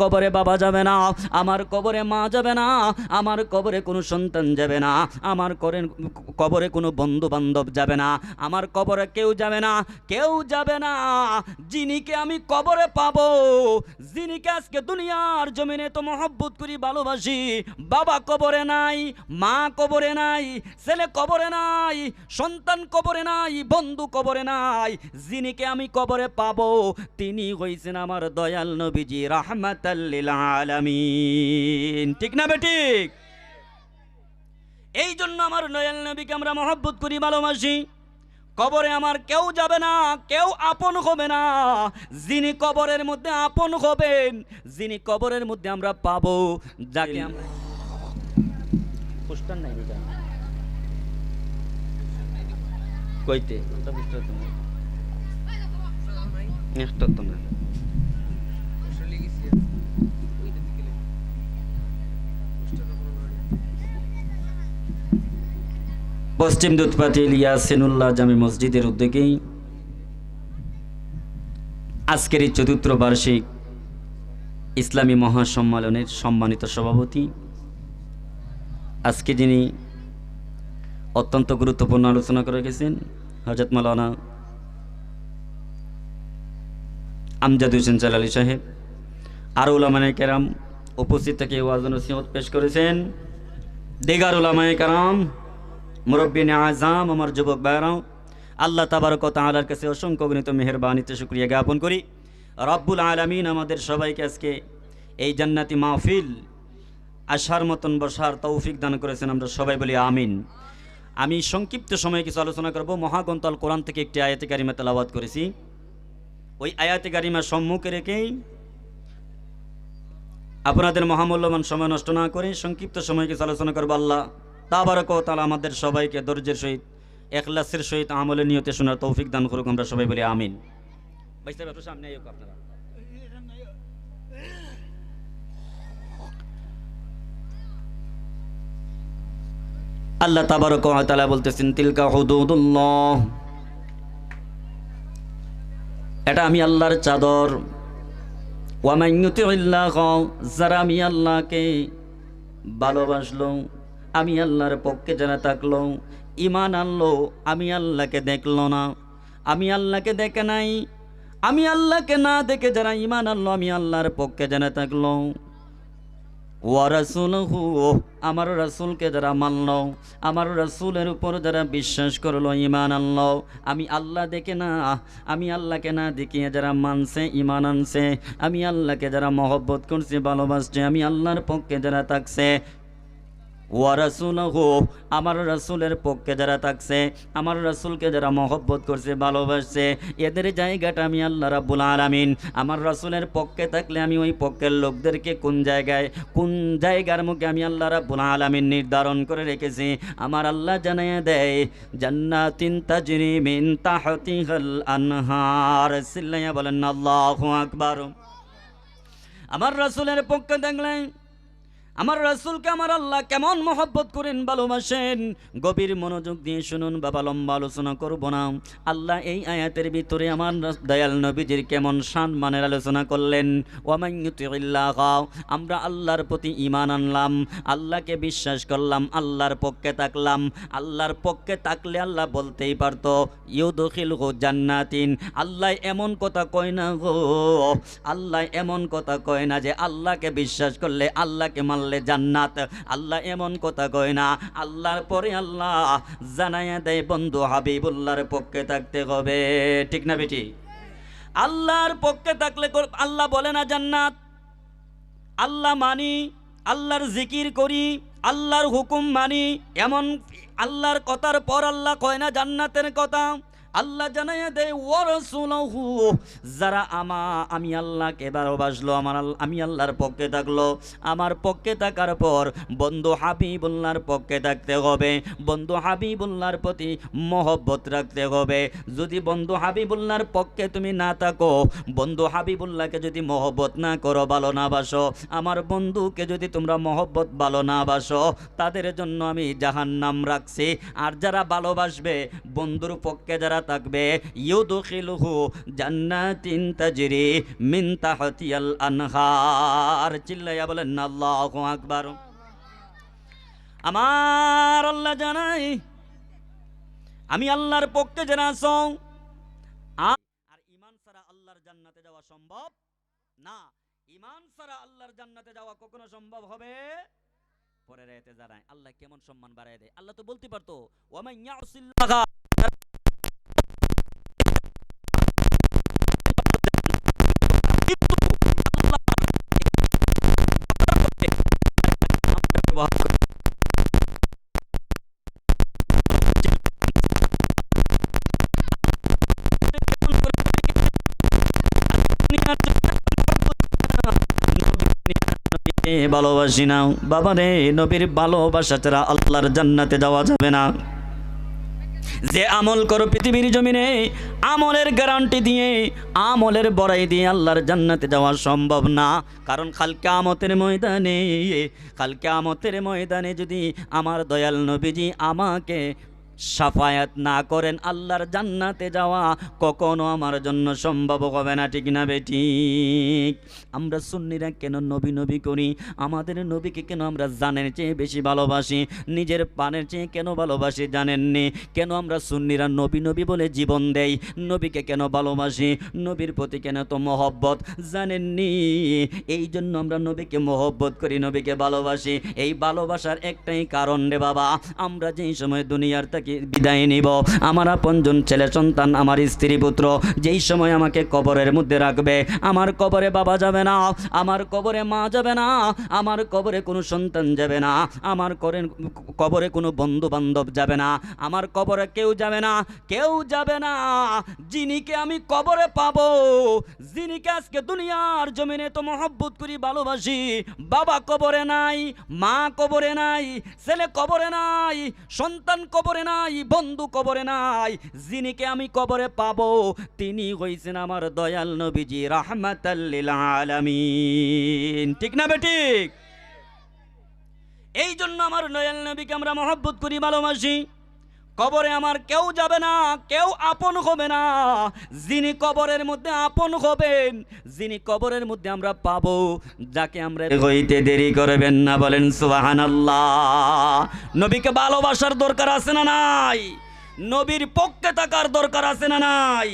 কবরে বাবা যাবে না, আমার কবরে মা যাবে না, আমার কবরে কোনো সন্তান যাবে না, আমার করেন কবরে কোনো বন্ধু বান্ধব যাবে না, আমার কবরে কেউ যাবে না, কেউ যাবে না, যিনিকে আমি কবরে পাবো, যিনিকে আজকে দুনিয়ার জমিনে তো মহব্বত করি, ভালোবাসি, বাবা কবরে নাই, মা কবরে নাই, ছেলে কবরে নাই, সন্তান কবরে নাই, বন্ধু কবরে নাই, যিনিকে আমি কবরে পাবো, তিনি হয়েছেন আমার দয়াল নবীজি আলামিন। ঠিক না বেঠিক এই জন্য আমার নয়াল নবীকে আমরা মহব্বত করি ভালোবাসি। কবরে আমার কেউ যাবে না কেউ আপন হবে না। যিনি কবরের মধ্যে আপন হবেন যিনি কবরের মধ্যে আমরা পাবো যাকে আমরা পোস্টার নাই এটা কইতে? ওটা পোস্টার একটা তো না পশ্চিম দুধপাতি ইয়াসিনুল্লাহ জামি মসজিদের উদ্যোগেই আজকের এই চতুর্থ বার্ষিক ইসলামী মহাসম্মেলনের সম্মানিত সভাপতি। আজকে যিনি অত্যন্ত গুরুত্বপূর্ণ আলোচনা করে গেছেন হজরত মালানা আমজাদ হোসেন জালালি সাহেব। আর উলামানে কেরাম উপস্থিত থেকে ওয়াজ নসিহত পেশ করেছেন। দেগার উলামায়ে কারাম মুরব্বিন আজাম আমার যুবক ভাইরাও, আল্লাহ তাবারক তাআলার কাছে অসংখ্য গণিত মেহেরবানিতে শুক্রিয়া জ্ঞাপন করি। রব্বুল আলামিন আমাদের সবাইকে আজকে এই জান্নাতি মাহফিল আসার মতন বসার তৌফিক দান করেছেন আমরা সবাই বলি আমিন। আমি সংক্ষিপ্ত সময়ে কিছু আলোচনা করব। মহাগন্তল কোরআন থেকে একটি আয়াতে কারিমা তেলাওয়াত করেছি। ওই আয়াতে কারিমা সম্মুখে রেখেই আপনাদের মহামূল্যবান সময় নষ্ট না করে সংক্ষিপ্ত সময় কিছু আলোচনা করব। আল্লাহ তাবারক তালা আমাদের সবাইকে ধৈর্যের সহিত একলাসের সহিত আমলে নিয়তে শোনার তৌফিক দান করুক আমরা সবাই বলি আমিন। ভাই সাহেব, একটু সামনে আপনারা। আল্লাহ তাবারক তাআলা বলতেছেন তিলকা হুদুদুল্লাহ। এটা আমি আল্লাহর চাদর। ওয়ামান ইউতিউল্লাহ যারা আমি আল্লাহকে ভালোবাসলো আমি আল্লাহর পক্ষে যারা থাকল ইমান আনলো, আমি আল্লাহকে দেখল না। আমি আল্লাহকে দেখে নাই। আমি আল্লাহকে না দেখে যারা ইমান আনলো, আমি আল্লাহর পক্ষে যারা থাকল। ওয়ারাসুলহু আমার রাসূলকে যারা মানল, আমার রাসূলের উপর যারা বিশ্বাস করল ইমান আনলো, আমি আল্লাহ দেখে না। আমি আল্লাহকে না দেখিয়ে যারা মানছে ইমান আনছে, আমি আল্লাহকে যারা মহব্বত করছে, ভালোবাসছে, আমি আল্লাহর পক্ষে যারা থাকছে ওয়ারাসুলহু আমার রাসূলের পক্ষে যারা থাকছে, আমার রাসূলকে যারা মহব্বত করছে, ভালোবাসছে, এদের জায়গাটা আমি আল্লাহ রাব্বুল আলামিন। আমার রাসূলের পক্ষে থাকলে আমি ওই পক্ষের লোকদেরকে কোন জায়গায়, কোন জায়গার মুখে আমি আল্লাহ রাব্বুল আলামিন নির্ধারণ করে রেখেছি? আমার আল্লাহ জানিয়ে দেয়, জান্নাতিন তাজরি মিন তাহতিহাল আনহার। সিল্লাইয়া বলেন, আল্লাহু আকবার। আমার রাসূলের পক্ষে দেখলেন আমার রাসুলকে আমার আল্লাহ কেমন মহব্বত করেন, ভালোবাসেন। গভীর মনোযোগ দিয়ে শুনুন, বাবা, লম্বা আলোচনা করব না। আল্লাহ এই আয়াতের ভিতরে আমার দয়াল নবীজির কেমন শান মানের আলোচনা করলেন। ওয়ামাইয়ুতিল্লাহ আমরা আল্লাহর প্রতি ইমান আনলাম, আল্লাহকে বিশ্বাস করলাম, আল্লাহর পক্ষে তাকলাম আল্লাহর পক্ষে তাকলে আল্লাহ বলতেই পারতো ইউদখিল গো জান্নাতিন। আল্লাহ এমন কথা কয় না গো। আল্লাহ এমন কথা কয় না যে, আল্লাহকে বিশ্বাস করলে আল্লাহকে মানলে জান্নাত, আল্লাহ এমন কথা কয় না। আল্লাহর পরে আল্লাহ জানাইয়া দেয়, বন্ধু হাবিবুল্লাহর পক্ষে থাকতে হবে। ঠিক না বেটি? আল্লাহর পক্ষে থাকলে আল্লাহ বলে না জান্নাত। আল্লাহ মানি, আল্লাহর জিকির করি, আল্লাহর হুকুম মানি। এমন আল্লাহর কথার পর আল্লাহ কয় না, জান্নাতের কথা। আল্লাহ জানাইয়া দেয় ওয়ারসুলহু যারা আমা, আমি আল্লাহকে ভালোবাসলো, আমার আমি আল্লাহর পক্ষে থাকল। আমার পক্ষে থাকার পর বন্ধু হাবিবুল্লাহর পক্ষে থাকতে হবে, বন্ধু হাবিবুল্লাহর প্রতি মহব্বত রাখতে হবে। যদি বন্ধু হাবিবুল্লাহর পক্ষে তুমি না থাকো, বন্ধু হাবিবুল্লাহকে যদি মহব্বত না করো, ভালো না বাসো। আমার বন্ধুকে যদি তোমরা মহব্বত, ভালো না বাসো, তাদের জন্য আমি জাহান্নাম রাখছি। আর যারা ভালোবাসবে, বন্ধুর পক্ষে যারা যারা থাকবে জান্নাতিন তাজরি মিন তাহতিয়াল আনহার। চিল্লাইয়া বলেন, আল্লাহু আকবার। আমার আল্লাহ জানাই, আমি আল্লাহর পক্ষে যারা আর ইমান আল্লাহর জান্নাতে যাওয়া সম্ভব না। ইমান ছাড়া আল্লাহর জান্নাতে যাওয়া কখনো সম্ভব হবে? পরের আয়াতে জানায় আল্লাহ কেমন সম্মান বাড়ায় দেয়। আল্লাহ তো বলতে পারতো ভালোবাসি না। বাবা রে, নবীর ভালোবাসা ছাড়া আল্লাহর জান্নাতে যাওয়া যাবে না। যে আমল করো পৃথিবীর জমিনে, আমলের গ্যারান্টি দিয়ে, আমলের বড়াই দিয়ে আল্লাহর জান্নাতে যাওয়া সম্ভব না। কারণ কালকে আমতের ময়দানে কালকে আমতের ময়দানে যদি আমার দয়াল নবীজি আমাকে সাফায়াত না করেন আল্লাহর জান্নাতে যাওয়া কখনো আমার জন্য সম্ভব হবে না, ঠিক না বেঠিক আমরা সুন্নিরা কেন নবী নবী করি? আমাদের নবীকে কেন আমরা জানের চেয়ে বেশি ভালোবাসি? নিজের পানের চেয়ে কেন ভালোবাসি জানেননি? কেন আমরা সুন্নিরা নবী নবী বলে জীবন দেই? নবীকে কেন ভালোবাসি? নবীর প্রতি কেন তো মহব্বত? জানেননি? এই জন্য আমরা নবীকে মহব্বত করি, নবীকে ভালোবাসি। এই ভালোবাসার একটাই কারণ রে বাবা, আমরা যেই সময় দুনিয়ার থেকে বিদায় নিব। আমার আপনজন ছেলে সন্তান, আমার স্ত্রী পুত্র, যেই সময় আমাকে কবরের মধ্যে রাখবে, আমার কবরে বাবা যাবে না, আমার কবরে মা যাবে না, আমার কবরে কোনো সন্তান যাবে না, আমার করেন, কবরে কোনো বন্ধু বান্ধব যাবে না, আমার কবরে কেউ যাবে না, কেউ যাবে না, যিনিকে আমি কবরে পাবো, যিনিকে আজকে দুনিয়ার জমিনে তো মহব্বত করি, ভালোবাসি, বাবা কবরে নাই, মা কবরে নাই, ছেলে কবরে নাই, সন্তান কবরে নাই বন্ধু কবরে নাই। যিনিকে আমি কবরে পাবো, তিনি হইছেন আমার দয়াল নবীজি রাহমাতাল্লিল আলামিন। ঠিক না বেঠিক এই জন্য আমার নয়াল নবীকে আমরা মহব্বত করি, ভালোবাসি। কবরে আমার কেউ যাবে না, কেউ আপন হবে না। যিনি কবরের মধ্যে আপন হবেন, যিনি কবরের মধ্যে আমরা পাবো, যাকে আমরা হইতে দেরি করবেন না বলেন সুবাহান নবীকে ভালোবাসার দরকার আছে না নাই? নবীর পক্ষে থাকার দরকার আছে না নাই?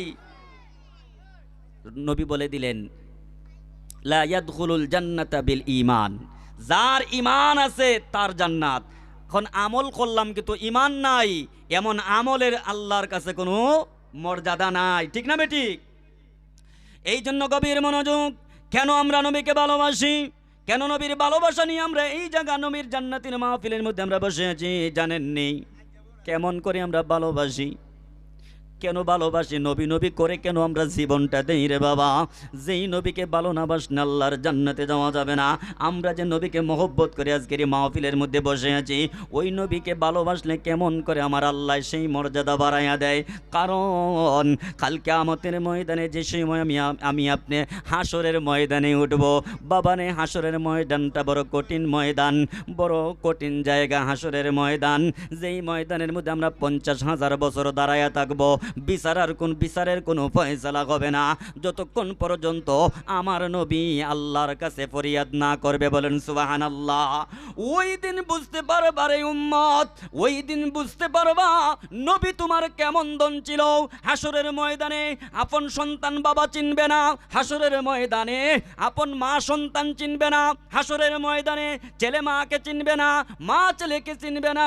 নবী বলে দিলেন, লা ইয়াদখুলুল জান্নাতা বিল ঈমান। যার ঈমান আছে, তার জান্নাত। এখন আমল করলাম কিন্তু ইমান নাই, এমন আমলের আল্লাহর কাছে কোনো মর্যাদা নাই। ঠিক না বেটি? এই জন্য গভীর মনোযোগ, কেন আমরা নবীকে ভালোবাসি? কেন নবীর ভালোবাসা নিয়ে আমরা এই জায়গা নবীর জান্নাতির মাহফিলের মধ্যে আমরা বসে আছি জানেননি? কেমন করে আমরা ভালোবাসি? কেন ভালোবাসি? নবী নবী করে কেন আমরা জীবনটা দেই রে বাবা? যেই নবীকে ভালো না বাসনে আল্লাহর জান্নাতে যাওয়া যাবে না। আমরা যে নবীকে মহব্বত করে আজকের এই মাহফিলের মধ্যে বসে আছি, ওই নবীকে ভালোবাসলে কেমন করে আমার আল্লাহ সেই মর্যাদা বাড়াইয়া দেয়? কারণ কালকে আমতের ময়দানে যে সময় আমি আমি আপনি হাসরের ময়দানে উঠব, বাবানে হাসরের ময়দানটা বড় কঠিন ময়দান, বড় কঠিন জায়গা হাসরের ময়দান। যেই ময়দানের মধ্যে আমরা পঞ্চাশ হাজার বছর দাঁড়াইয়া থাকব বিচারার কোন বিচারের কোনো ফয়সালা হবে না। যতক্ষণ পর্যন্ত আমার নবী আল্লাহর কাছে ফরিয়াদ না করবে বলেন সুবাহান আল্লাহ ওই দিন বুঝতে পারবা রে উম্মত, ওই দিন বুঝতে পারবা নবী তোমার কেমন দন ছিল। হাসরের ময়দানে আপন সন্তান বাবা চিনবে না হাসরের ময়দানে আপন মা সন্তান চিনবে না হাসরের ময়দানে ছেলে মাকে চিনবে না, মা ছেলেকে চিনবে না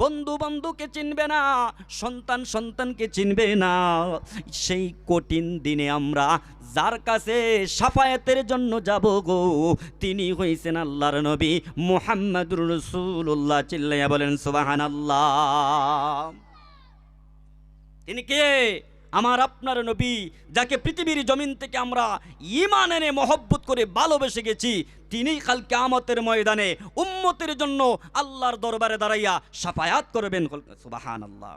বন্ধু বন্ধুকে চিনবে না, সন্তান সন্তানকে চিনবে না। সেই কঠিন দিনে আমরা যার কাছে সাফায়াতের জন্য যাব গো, তিনি হয়েছেন আল্লাহর নবী মুহাম্মদুর রসুল্লাহ চিল্লাইয়া বলেন সুবাহান আল্লাহ তিনি কে? আমার আপনার নবী, যাকে পৃথিবীর জমিন থেকে আমরা ইমান এনে মহব্বত করে ভালোবেসে গেছি, তিনি কালকে আমতের ময়দানে উম্মতের জন্য আল্লাহর দরবারে দাঁড়াইয়া সাফায়াত করবেন। সুবাহান আল্লাহ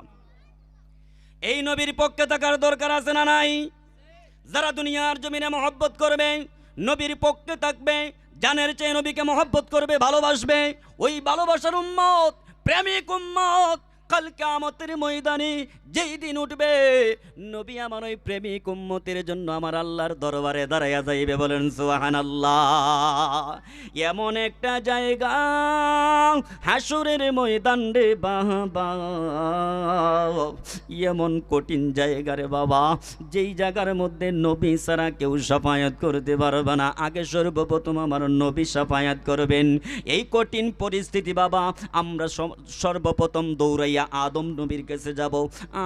এই নবীর পক্ষে থাকার দরকার আছে না নাই? যারা দুনিয়ার জমিনে মহব্বত করবে, নবীর পক্ষে থাকবে, জানের চেয়ে নবীকে মহব্বত করবে, ভালোবাসবে, ওই ভালোবাসার উম্মত, প্রেমিক উম্মত কাল কামতের ময়দানে যেই দিন উঠবে, নবী আমার ওই প্রেমিক উম্মতের জন্য আমার আল্লাহর দরবারে দাঁড়াইয়া যাইবে বলেন সুহান আল্লাহ এমন একটা জায়গা হাসুরের ময়দান রে বাবা। এমন কঠিন জায়গা রে বাবা, যেই জায়গার মধ্যে নবী ছাড়া কেউ সাফায়াত করতে পারবে না। আগে সর্বপ্রথম আমার নবী সাফায়াত করবেন। এই কঠিন পরিস্থিতি বাবা, আমরা সর্বপ্রথম দৌড়াইয়া আদম নবীর কাছে যাব।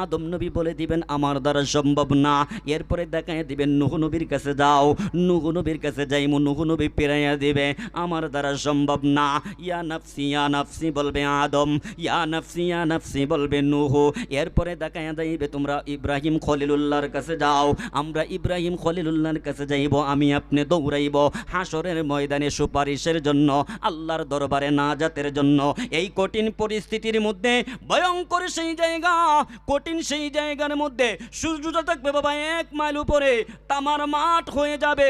আদম নবী বলে দিবেন, আমার দ্বারা সম্ভব না। এরপরে দেখাই দিবেন, নুহ নবীর কাছে যাও। নুহ নবীর কাছে যাইমু, নুহ নবী পেরাইয়া দিবে, আমার দ্বারা সম্ভব না। ইয়া নাফসি ইয়া নাফসি বলবে আদম, ইয়া নাফসি ইয়া নাফসি বলবে নুহ। এরপরে দেখাইয়া যাইবে তোমরা ইব্রাহিম খলিলুল্লাহর কাছে যাও। আমরা ইব্রাহিম খলিলুল্লাহর কাছে যাইব, আমি আপনি দৌড়াইব হাসরের ময়দানে সুপারিশের জন্য, আল্লাহর দরবারে নাজাতের জন্য। এই কঠিন পরিস্থিতির মধ্যে ভয়ঙ্কর সেই জায়গা, কঠিন সেই জায়গার মধ্যে সূর্যটা থাকবে বাবা এক মাইল উপরে, তামার মাঠ হয়ে যাবে।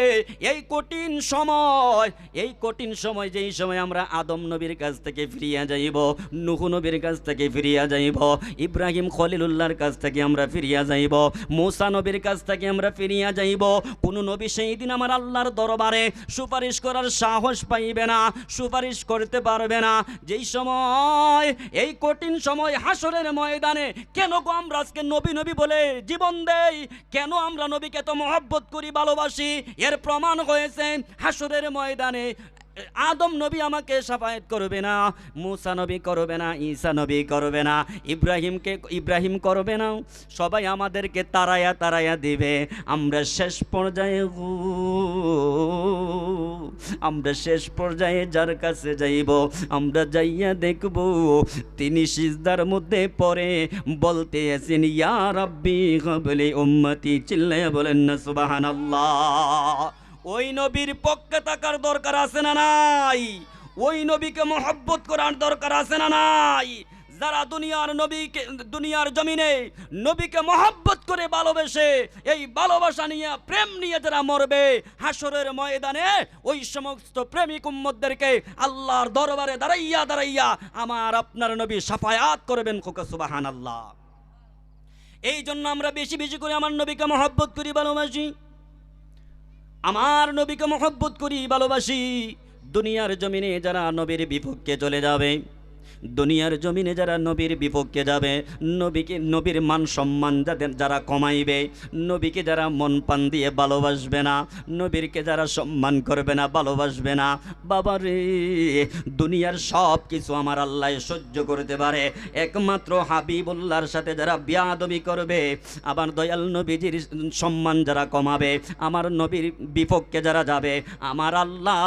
এই কঠিন সময়, এই কঠিন সময় যেই সময় আমরা আদম নবীর কাছ থেকে ফিরিয়া যাইব, নুহ নবীর কাছ থেকে ফিরিয়া যাইব, ইব্রাহিম খলিলুল্লাহর কাছ থেকে আমরা ফিরিয়া যাইব, মুসা নবীর কাছ থেকে আমরা ফিরিয়া যাইব, কোনো নবী সেই দিন আমার আল্লাহর দরবারে সুপারিশ করার সাহস পাইবে না, সুপারিশ করতে পারবে না। যেই সময়, এই কঠিন সময় হাসরের ময়দানে, কেন গো আমরা আজকে নবী নবী বলে জীবন দেই? কেন আমরা নবীকে তো মহব্বত করি, ভালোবাসি? এর প্রমাণ হয়েছে হাসরের ময়দানে আদম নবী আমাকে সাফায়াত করবে না, মুসা নবী করবে না, ঈসা নবী করবে না, ইব্রাহিমকে, ইব্রাহিম করবে না, সবাই আমাদেরকে তারায়া তারায়া দিবে। আমরা শেষ পর্যায়ে আমরা শেষ পর্যায়ে যার কাছে যাইব, আমরা যাইয়া দেখব, তিনি সিজদার মধ্যে পরে বলতে আছেন, ইয়া রাব্বি কবলি উম্মতি, চিল্লাইয়া বলেন, না, সুবহানাল্লাহ। ওই নবীর পক্ষে থাকার দরকার আছে না নাই? ওই নবীকে মহব্বত করার দরকার আছে না নাই? যারা দুনিয়ার নবীকে, দুনিয়ার জমিনে নবীকে মহব্বত করে ভালোবেসে, এই ভালোবাসা নিয়ে, প্রেম নিয়ে যারা মরবে হাসরের ময়দানে ওই সমস্ত প্রেমিক উম্মতদেরকে আল্লাহর দরবারে দাঁড়াইয়া দাঁড়াইয়া আমার আপনার নবী সাফায়াত করবেন খোকা সুবাহান আল্লাহ এই জন্য আমরা বেশি বেশি করে আমার নবীকে মহব্বত করি, ভালোবাসি। আমার নবীকে মহব্বত করি ভালোবাসি। দুনিয়ার জমিনে যারা নবীর বিপক্ষে চলে যাবে। দুনিয়ার জমিনে যারা নবীর বিপক্ষে যাবে, নবীকে, নবীর মান সম্মান যাদের যারা কমাইবে, নবীকে যারা মন পান দিয়ে ভালোবাসবে না, নবীরকে যারা সম্মান করবে না, ভালোবাসবে না বাবা রে দুনিয়ার সব কিছু আমার আল্লাহ সহ্য করতে পারে। একমাত্র হাবিবুল্লাহর সাথে যারা বিয়াদবি করবে আবার দয়াল নবীজির সম্মান যারা কমাবে, আমার নবীর বিপক্ষে যারা যাবে, আমার আল্লাহ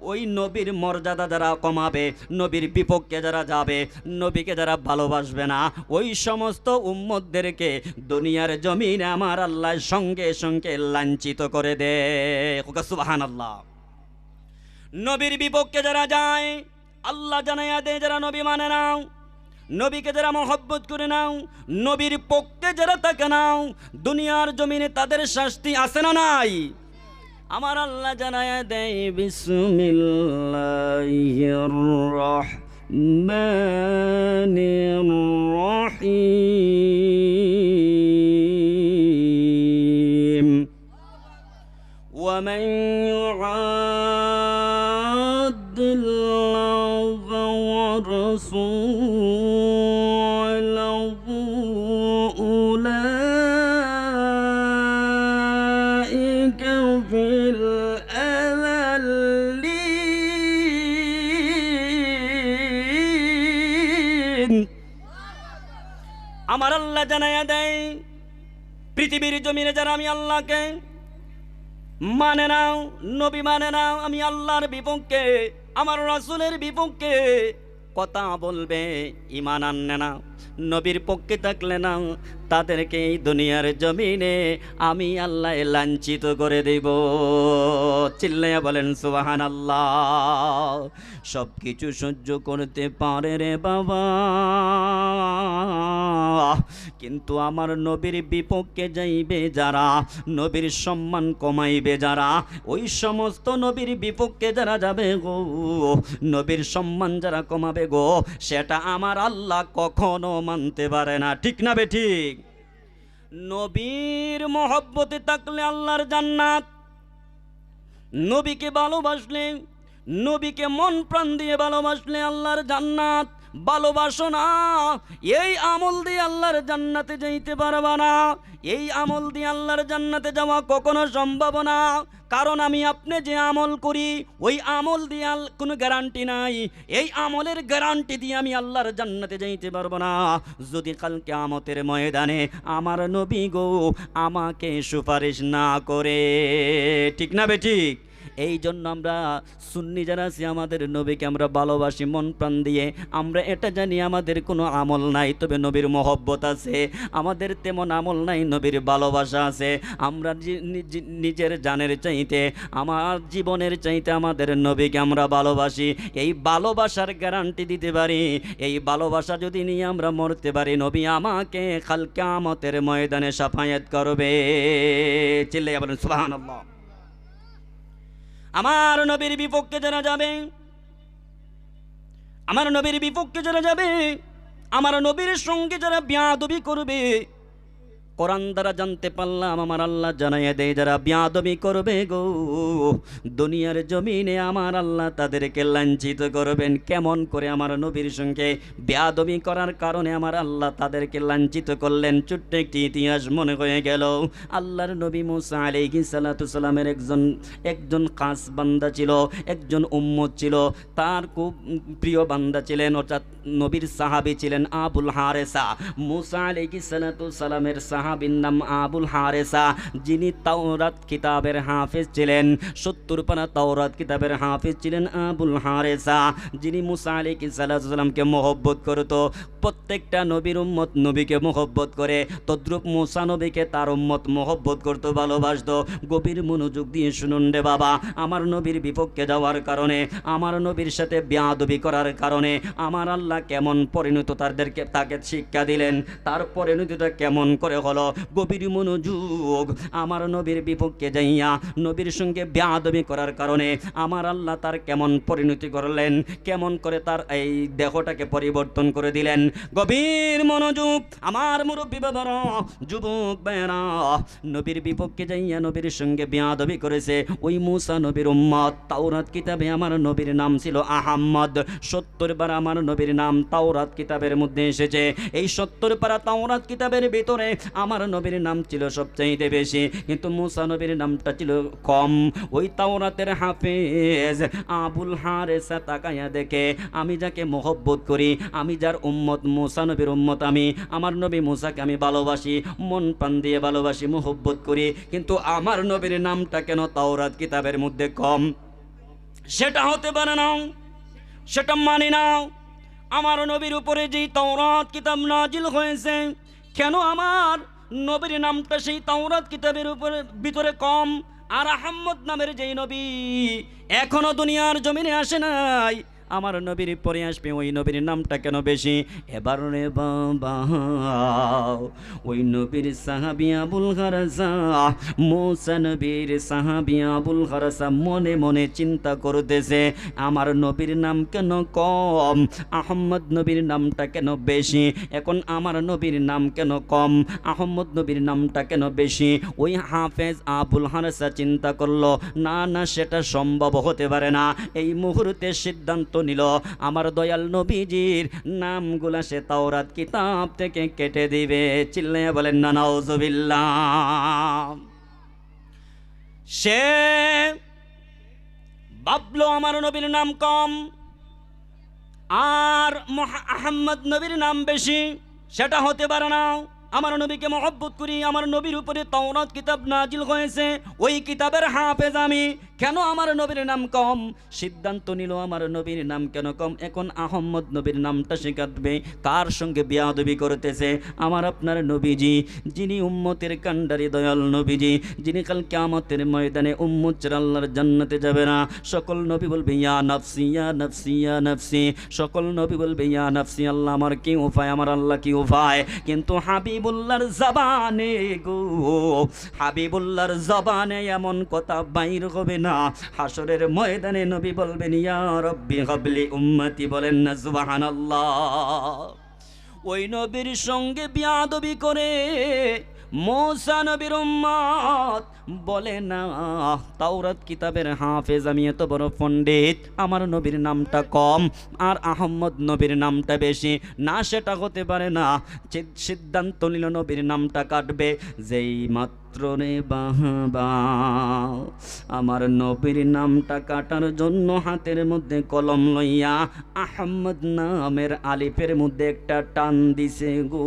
ওই নবীর মর্যাদা যারা কমাবে, নবীর বিপক্ষে যারা যাবে, নবীকে যারা ভালোবাসবে না, ওই সমস্ত উম্মতদেরকে দুনিয়ার জমিনে আমার আল্লাহ সঙ্গে সঙ্গে লাঞ্ছিত করে দে। আল্লাহ নবীর বিপক্ষে যারা যায়, আল্লাহ জানাইয়া দেয়, যারা নবী মানে নাও, নবীকে যারা মহব্বত করে নাও, নবীর পক্ষে যারা তাকে নাও, দুনিয়ার জমিনে তাদের শাস্তি আছে না নাই? আমার আল্লাহ জানায় দেয়, বিসমিল্লাহির الرحمن الرحيم. ومن يعاني পৃথিবীর জমিনে যারা আমি আল্লাহকে মানে নাও, নবী মানে নাও, আমি আল্লাহর বিপক্ষে, আমার রাসুলের বিপক্ষে কথা বলবে ইমান আনলে না। নবীর পক্ষে থাকলে না, তাদেরকে এই দুনিয়ার জমিনে আমি আল্লাহ লাঞ্ছিত করে দেব। চিল্লাইয়া বলেন সুবাহান আল্লাহ সব কিছু সহ্য করতে পারে রে বাবা। কিন্তু আমার নবীর বিপক্ষে যাইবে যারা নবীর সম্মান কমাইবে যারা ওই সমস্ত নবীর বিপক্ষে যারা যাবে গো, নবীর সম্মান যারা কমাবে গো, সেটা আমার আল্লাহ কখনো মানতে পারে না। ঠিক না বে ঠিক? নবীর মহব্বতে থাকলে আল্লাহর জান্নাত। নবীকে ভালোবাসলে, নবীকে মন প্রাণ দিয়ে ভালোবাসলে আল্লাহর জান্নাত। ভালোবাসো না এই আমল দিয়ে আল্লাহর জান্নাতে যাইতে পারবা না। এই আমল দিয়ে আল্লাহর জান্নাতে যাওয়া কখনো সম্ভব না। কারণ আমি আপনি যে আমল করি, ওই আমল দিয়ে কোনো গ্যারান্টি নাই। এই আমলের গ্যারান্টি দিয়ে আমি আল্লাহর জান্নাতে যাইতে পারব না। যদি কালকে আমতের ময়দানে আমার নবী গো আমাকে সুপারিশ না করে, ঠিক না বে ঠিক? এই জন্য আমরা সুন্নি যারা আছি, আমাদের নবীকে আমরা ভালোবাসি, মন প্রাণ দিয়ে। আমরা এটা জানি, আমাদের কোনো আমল নাই, তবে নবীর মহব্বত আছে। আমাদের তেমন আমল নাই, নবীর ভালোবাসা আছে। আমরা নিজের জানের চাইতে, আমার জীবনের চাইতে আমাদের নবীকে আমরা ভালোবাসি। এই ভালোবাসার গ্যারান্টি দিতে পারি। এই ভালোবাসা যদি নিয়ে আমরা মরতে পারি, নবী আমাকে কালকে আমতের ময়দানে সাফায়াত করবে। চিল্লাই বলেন, সুবহানাল্লাহ। আমার নবীর বিপক্ষে যারা যাবে, আমার নবীর বিপক্ষে যারা যাবে, আমার নবীর সঙ্গে যারা বিয়াদবি করবে কোরআন দ্বারা জানতে পারলাম, আমার আল্লাহ জানাইয়া দেয়, যারা বিয়াদবি করবে গো, দুনিয়ার জমিনে আমার আল্লাহ তাদেরকে লাঞ্ছিত করবেন। কেমন করে আমার নবীর সঙ্গে বিয়াদবি করার কারণে আমার আল্লাহ তাদেরকে লাঞ্ছিত করলেন? ছোট্ট একটি ইতিহাস মনে হয়ে গেল। আল্লাহর নবী মুসা আলাইহি সালাতু একজন একজন খাস বান্দা ছিল, একজন উম্মত ছিল। তার খুব প্রিয় বান্দা ছিলেন, অর্থাৎ নবীর সাহাবী ছিলেন আবুল হারেসা। মুসা আলাইহি সালাতু সালামের সাহাবীর নাম আবুল হারেসা, যিনি তাওরাত কিতাবের হাফেজ ছিলেন। সত্তর পানা তাওরাত কিতাবের হাফেজ ছিলেন আবুল হারেসা, যিনি মুসা আলাইহি সালাতু সালামকে মহব্বত করতো। প্রত্যেকটা নবীর উম্মত নবীকে মহব্বত করে। তদ্রুপ মুসা নবীকে তার উম্মত মহব্বত করতো, ভালোবাসতো। গভীর মনোযোগ দিয়ে শুনুন রে বাবা, আমার নবীর বিপক্ষে যাওয়ার কারণে, আমার নবীর সাথে বেয়াদবি করার কারণে, আমার আল্লাহ কেমন পরিণত তাদেরকে তাকে শিক্ষা দিলেন, তার পরিণতিটা কেমন করে হলো? গভীর মনোযোগ আমার নবীর বিপক্ষে যাইয়া, নবীর সঙ্গে বেয়াদবি করার কারণে, আমার আল্লাহ তার কেমন পরিণতি করলেন, কেমন করে তার এই দেহটাকে পরিবর্তন করে দিলেন গভীর মনোযোগ, আমার মুরব্বী বাবারা, যুবক বেড়া নবীর বিপক্ষে যাইয়া নবীর সঙ্গে বেয়াদবি করেছে। ওই মুসা নবীর উম্মত, তাওরাত কিতাবে আমার নবীর নাম ছিল আহাম্মদ। সত্তর বার আমার নবীর নাম তাওরাত কিতাবের মধ্যে এসেছে। এই সত্তর পারা তাওরাত কিতাবের ভিতরে আমার নবীর নাম ছিল সবচাইতে বেশি। কিন্তু মুসা নবীর নামটা ছিল কম। ওই তাওরাতের হাফেজ আবুল হারেসা তাকায়া দেখে, আমি যাকে মহব্বত করি, আমি যার উম্মত মুসা নবীর উম্মত আমি। আমার নবী মুসাকে আমি ভালোবাসি, মন প্রাণ দিয়ে ভালোবাসি, মহব্বত করি। কিন্তু আমার নবীর নামটা কেন তাওরাত কিতাবের মধ্যে কম? সেটা হতে পারে না। সেটা মানি না। আমার নবীর উপরে যেই তাওরাত কিতাব নাজিল হয়েছে, কেন আমার নবীর নামটা সেই তাওরাত কিতাবের উপরে, ভিতরে কম? আর আহম্মদ নামের যেই নবী এখনও দুনিয়ার জমিনে আসে নাই। আমার নবীর পরে আসবে, ওই নবীর নামটা কেন বেশি? এবার রে বাবা, ওই নবীর সাহাবি আবুল খারাসা, মোসা নবীর সাহাবি আবুল খারাসা মনে মনে চিন্তা করতেছে, আমার নবীর নাম কেন কম? আহম্মদ নবীর নামটা কেন বেশি? এখন আমার নবীর নাম কেন কম? আহম্মদ নবীর নামটা কেন বেশি? ওই হাফেজ আবুল হারাসা চিন্তা করল, না না, সেটা সম্ভব হতে পারে না। এই মুহূর্তে সিদ্ধান্ত নিল। আমার দয়াল নবীজির নামগুলা সে তাওরাত কিতাব থেকে কেটে দিবে। চিল্লাইয়া বলেন, না, নাউজুবিল্লাহ। সে ভাবলো, আমার নবীর নাম কম আর আহম্মদ নবীর নাম বেশি। সেটা হতে পারে না। আমার নবীকে মহব্বত করি। আমার নবীর উপরে তওরাত কিতাব নাজিল হয়েছে। ওই কিতাবের হাফেজ আমি। কেন আমার নবীর নাম কম? সিদ্ধান্ত নিল আমার নবীর নাম কেন কম? এখন আহম্মদ নবীর নামটা সে কাটবে কার সঙ্গে বিয়াদবি করতেছে? আমার আপনার নবীজি, যিনি উম্মতের কান্ডারি দয়াল নবীজি, যিনি কাল কেয়ামতের ময়দানে উম্মত ছাড়া আল্লাহর জান্নাতে যাবে না। সকল নবী বলবে, ইয়া নাফসি ইয়া নাফসি ইয়া নাফসি। সকল নবী বলবে, ইয়া নাফসি, আল্লাহ আমার কি উপায়? আমার আল্লাহ কি উপায়? কিন্তু হাবিবুল্লাহর জবানে গো, হাবিবুল্লাহর জবানে এমন কথা বাইর হবে না। হাসরের ময়দানে নবী বলবেন, ইয়া রব্বি হাবলি উম্মতি বলেন না, সুবহানাল্লাহ। ওই নবীর সঙ্গে বিয়াদবি করে মোসা নবীর বলে না, তাওরাত কিতাবের হাফেজ আমি এত বড় পণ্ডিত, আমার নবীর নামটা কম আর আহম্মদ নবীর নামটা বেশি। না, সেটা হতে পারে না সিদ্ধান্ত নিল নবীর নামটা কাটবে। যেই মাত্র রে বাহবা আমার নবীর নামটা কাটার জন্য হাতের মধ্যে কলম লইয়া আহম্মদ নামের আলিফের মধ্যে একটা টান দিছে গো।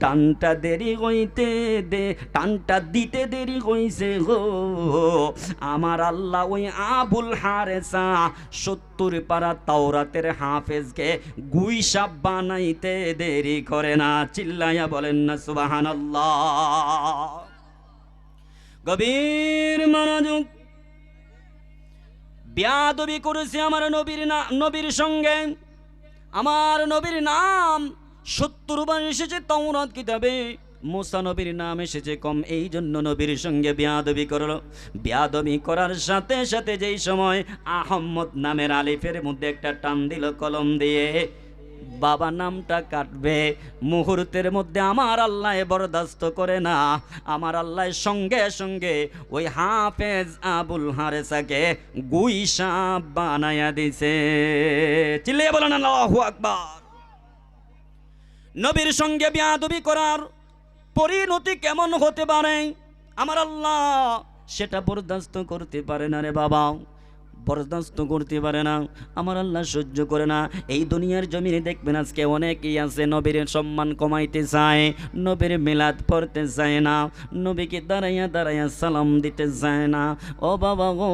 টানটা দেরি হইতে দে, টানটা দিতে দেরি হইছে গো। আমার আল্লাহ ওই আবুল হারেসা সত্তর পারা তাওরাতের হাফেজকে গুইসাপ বানাইতে দেরি করে না। চিল্লাইয়া বলেন না সুবাহান গভীর মনোযোগ। বিয়াদবি করেছে আমার নবীর না, নবীর সঙ্গে। আমার নবীর নাম সত্তর বার এসেছে তৌরাত কিতাবে। মুসা নবীর নাম এসেছে কম, এই জন্য নবীর সঙ্গে বিয়াদবি করল। বিয়াদবি করার সাথে সাথে যেই সময় আহম্মদ নামের আলিফের মধ্যে একটা টান দিল কলম দিয়ে, বাবা নামটা কাটবে, মুহূর্তের মধ্যে আমার আল্লাহ বরদাস্ত করে না। আমার আল্লাহ সঙ্গে সঙ্গে ওই হাফেজ আবুল হারেসাকে গুইসা বানায়া দিছে। চিল্লিয়ে বলেন, আল্লাহু আকবার। নবীর সঙ্গে বিয়াদবি করার পরিণতি কেমন হতে পারে? আমার আল্লাহ সেটা বরদাস্ত করতে পারে না রে বাবা। বরদাস্ত করতে পারে না। আমার আল্লাহ সহ্য করে না। এই দুনিয়ার জমিনে দেখবেন আজকে অনেকেই আছে নবীর সম্মান কমাইতে চায়, নবীর মিলাদ পড়তে চায় না, নবীকে দাঁড়াইয়া দাঁড়াইয়া সালাম দিতে চায় না। ও বাবা গো,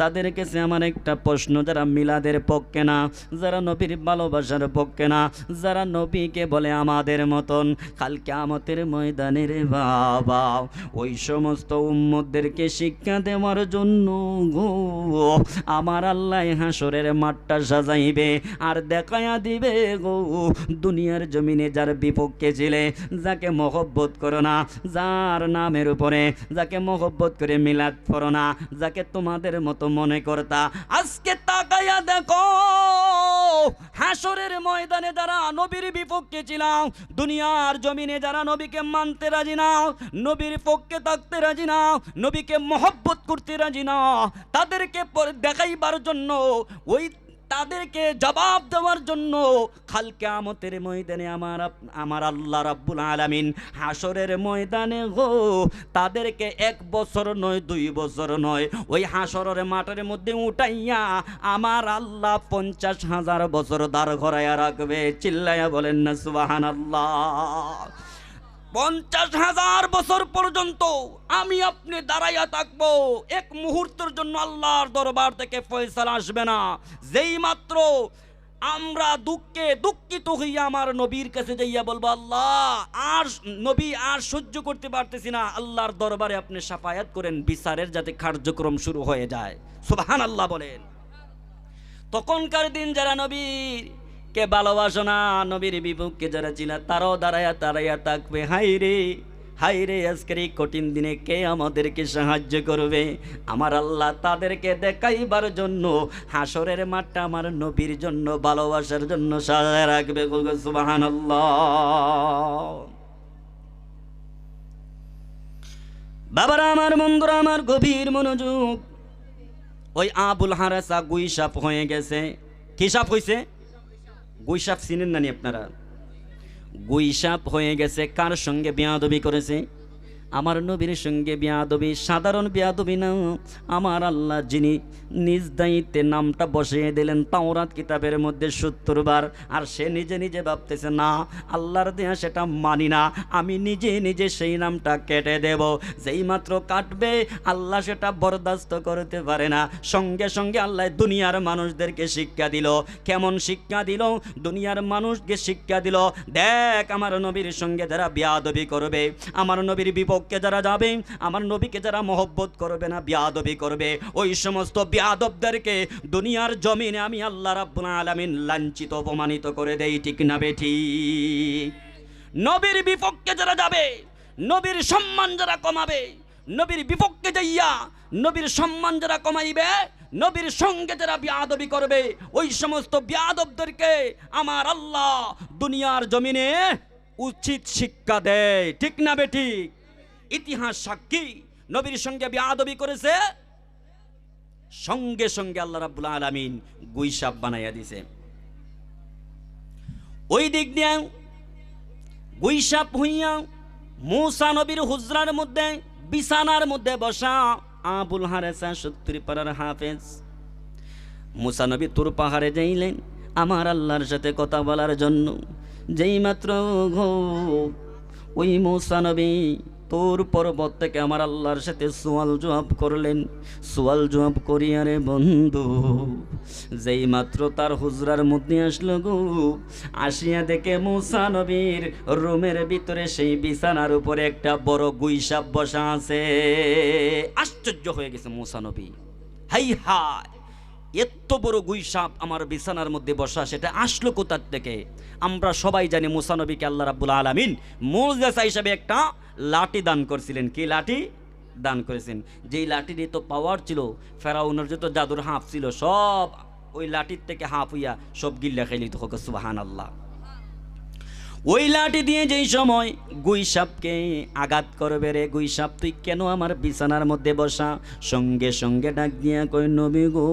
তাদের কাছে আমার একটা প্রশ্ন, যারা মিলাদের পক্ষে না, যারা নবীর ভালোবাসার পক্ষে না, যারা নবীকে বলে আমাদের মতন কালকে আমাদের ময়দানে রে বাবা, ওই সমস্ত উম্মতদেরকে শিক্ষা দেওয়ার জন্য গো। আমার আল্লাহ হাসরের মাঠটা সাজাইবে আর দেখায়া দিবে গো, দুনিয়ার জমিনে যার বিপক্ষে ছিলে, যাকে মহব্বত করো না, যার নামের উপরে, যাকে মহব্বত করে মিলাদ করো না, যাকে তোমাদের মতো মনে করতা। আজকে তাকাইয়া দেখো, হাসরের ময়দানে যারা নবীর বিপক্ষে ছিলাম, দুনিয়ার জমিনে যারা নবীকে মানতে রাজি না, নবীর পক্ষে থাকতে রাজি না, নবীকে মহব্বত করতে রাজি না, তাদেরকে দেখাইবার জন্য, ওই তাদেরকে জবাব দেওয়ার জন্য খালকে আমতের ময়দানে আমার আমার আল্লাহ রাব্বুল আলামিন হাসরের ময়দানে গো, তাদেরকে এক বছর নয়, দুই বছর নয়, ওই হাসরের মাঠের মধ্যে উঠাইয়া আমার আল্লাহ পঞ্চাশ হাজার বছর দাঁড় ঘরাইয়া রাখবে। চিল্লাইয়া বলেন না সুবাহান আল্লাহ পঞ্চাশ হাজার বছর পর্যন্ত আমি আপনি দাঁড়াইয়া থাকব। এক মুহূর্তের জন্য আল্লাহর দরবার থেকে ফয়সালা আসবে না। যেই মাত্র আমরা দুঃখে দুঃখিত হইয়া আমার নবীর কাছে যাইয়া বলব, আল্লাহ, আর নবী আর সহ্য করতে পারতেছি না। আল্লাহর দরবারে আপনি সাফায়াত করেন, বিচারের যাতে কার্যক্রম শুরু হয়ে যায়। সুবহান আল্লাহ বলেন। তখনকার দিন যারা নবীর কে ভালোবাসো না? নবীর বিপক্ষে যারা ছিল, তারাও দাঁড়াইয়া দাঁড়াইয়া থাকবে। হাই রে হাই রে, আজকের এই কঠিন দিনে কে আমাদেরকে সাহায্য করবে? আমার আল্লাহ তাদেরকে দেখাইবার জন্য, হাসরের মাঠটা আমার নবীর জন্য, ভালোবাসার জন্য সাজায় রাখবে। সুবাহান বাবারা, আমার বন্ধুরা, আমার গভীর মনোযোগ। ওই আবুল হারাসা গুইসাপ হয়ে গেছে। কি সাপ হয়েছে গুইসাপ চিনেন নানি আপনারা? গুইসাপ হয়ে গেছে কার সঙ্গে বেয়াদবি করেছে? আমার নবীর সঙ্গে বিয়াদবি, সাধারণ বিয়াদবি না। আমার আল্লাহ যিনি নিজ দায়িত্বে নামটা বসিয়ে দিলেন তাওরাত কিতাবের মধ্যে সত্তর বার, আর সে নিজে নিজে ভাবতেছে, না, আল্লাহর দেয়া সেটা মানি না। আমি নিজে নিজে সেই নামটা কেটে দেব। যেই মাত্র কাটবে, আল্লাহ সেটা বরদাস্ত করতে পারে না। সঙ্গে সঙ্গে আল্লাহ দুনিয়ার মানুষদেরকে শিক্ষা দিল। কেমন শিক্ষা দিল? দুনিয়ার মানুষকে শিক্ষা দিল, দেখ, আমার নবীর সঙ্গে যারা বিয়াদবি করবে, আমার নবীর বিপক্ষে যারা যাবে, আমার নবীকে যারা মহব্বত করবে না, বিয়াদবি করবে, ওই সমস্ত বিয়াদবদেরকে দুনিয়ার জমিনে আমি আল্লাহ রাব্বুল আলামিন লাঞ্ছিত, অপমানিত করে দেই, ঠিক না বেঠি নবীর বিপক্ষে যারা যাবে, নবীর সম্মান যারা কমাবে, নবীর বিপক্ষে যাইয়া নবীর সম্মান যারা কমাইবে, নবীর সঙ্গে যারা বিয়াদবি করবে, ওই সমস্ত বিয়াদবদেরকে আমার আল্লাহ দুনিয়ার জমিনে উচিত শিক্ষা দেয়, ঠিক না বেঠিক ইতিহাস সাক্ষী। নবীর সঙ্গে বিয়াদবি করেছে। সঙ্গে সঙ্গে আল্লাহ রাব্বুল আলামিন গুইসাপ বানাইয়া দিছে। ওই দিক দিয়ে গুইসাপ হইয়া মূসা নবীর হুজরার মধ্যে, বিছানার মধ্যে বসা আবুল হারেসা সত্তর পাড়ার হাফেজ। মুসা নবী তোর পাহাড়ে যাইলেন, আমার আল্লাহর সাথে কথা বলার জন্য। যেই মাত্র ঘো ওই মুসা নবী তোর পর্বত থেকে আমার আল্লাহর সাথে সোয়াল জবাব করলেন। সোয়াল জবাব করিয়া রে বন্ধু, যেই মাত্র তার হুজরার মধ্যে আসলো গো, আসিয়া দেখে মুসা নবীর রুমের ভিতরে সেই বিছানার উপরে একটা বড় গুইসাপ বসা আছে। আশ্চর্য হয়ে গেছে মুসা নবী। হাই হায়! এত বড় গুই সাপ আমার বিছানার মধ্যে বসা, সেটা আসলো কোথার থেকে? আমরা সবাই জানি মুসানবীকে আল্লাহ রাবুল আলমিন মুজেসা হিসাবে একটা লাঠি দান করছিলেন। কি লাঠি? দান করেছেন। যেই লাঠির তো পাওয়ার ছিল, ফেরাউনের তো জাদুর হাঁফ ছিল, সব ওই লাঠির থেকে হাঁফ হইয়া সব গিল্লা খাইলি তো সুবাহান আল্লাহ ওই লাঠি দিয়ে যেই সময় গুই সাপকে আঘাত করবে রে, গুই সাপ, তুই কেন আমার বিছানার মধ্যে বসা? সঙ্গে সঙ্গে ডাক দিয়া কই নবী গো,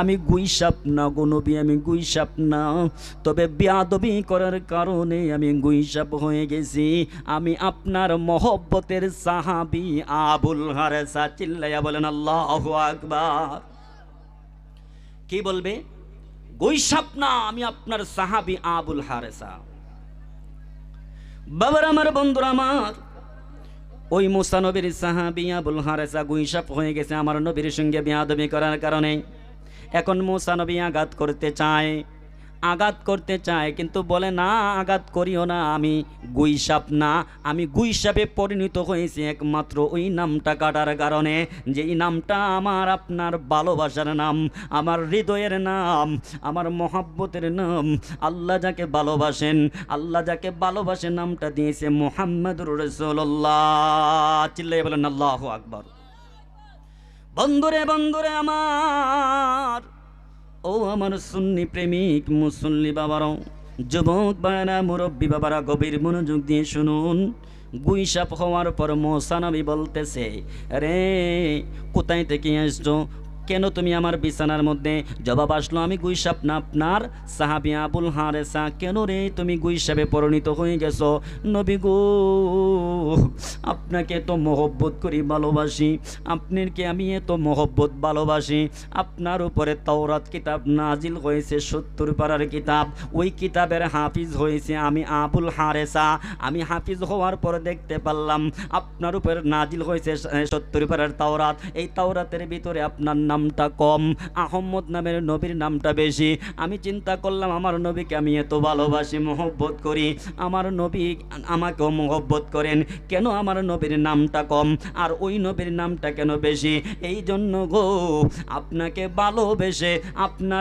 আমি গুই সাপ না গো নবী, আমি গুই সাপ না। তবে বিয়াদবি করার কারণে আমি গুই সাপ হয়ে গেছি। আমি আপনার মহব্বতের সাহাবি আবুল হারেসা। চিল্লাইয়া বলেন, আল্লাহ আকবার। কি বলবে? গৈসাপ না আমি আপনার সাহাবি আবুল হারেসা। বাবার আমার, বন্ধুরা আমার, ওই মুসা নবীর সাহাবি আবুল হারেসা গুইসাপ হয়ে গেছে আমার নবীর সঙ্গে বিয়াদবি করার কারণে। এখন মুসা নবী আঘাত করতে চায়। আঘাত করতে চায়, কিন্তু বলে, না, আঘাত করিও না, আমি গুইসাপ না। আমি গুইসাপে পরিণত হয়েছি একমাত্র ওই নামটা কাটার কারণে যেই নামটা আমার আপনার ভালোবাসার নাম, আমার হৃদয়ের নাম, আমার মহাব্বতের নাম। আল্লাহ যাকে ভালোবাসেন, আল্লাহ যাকে ভালোবাসেন নামটা দিয়েছে মোহাম্মদুর রসুল্লাহ চিল্লাই বলেন, আল্লাহ আকবর। বন্ধুরে বন্ধুরে আমার ও আমার সুন্নি প্রেমিক মুসল্লি বাবারাও, যুবক বায়না মুরব্বী বাবারা, গভীর মনোযোগ দিয়ে শুনুন। গুইসাপ হওয়ার পর মোসানবি বলতেছে রে কোথায় থেকে আসছো? কেন তুমি আমার বিছানার মধ্যে জবাব আসলো? আমি গুইসাপ না আপনার সাহাবি আবুল হারেসা। কেন রে তুমি গুইসাপে পরিণত হয়ে গেছো? নবী গো, আপনাকে তো মহব্বত করি, ভালোবাসি। আপনাকে আমি এত মহব্বত, ভালোবাসি? আপনার উপরে তওরাত কিতাব নাজিল হয়েছে, সত্তর পাড়ার কিতাব। ওই কিতাবের হাফিজ হয়েছে আমি আবুল হারেসা। আমি হাফিজ হওয়ার পর দেখতে পারলাম, আপনার উপর নাজিল হয়েছে সত্তর পাড়ার তাওরাত। এই তাওরাতের ভিতরে আপনার নামটা কম। আহম্মদ নামের নবীর নামটা বেশি। আমি চিন্তা করলাম, আমার নবীকে আমি এত ভালোবাসি, মহব্বত করি। আমার নবী আমাকেও মহব্বত করেন। কেন আমার নবীর নামটা কম? আর ওই নবীর নামটা কেন বেশি? এই জন্য গো, আপনাকে ভালোবেসে আপনার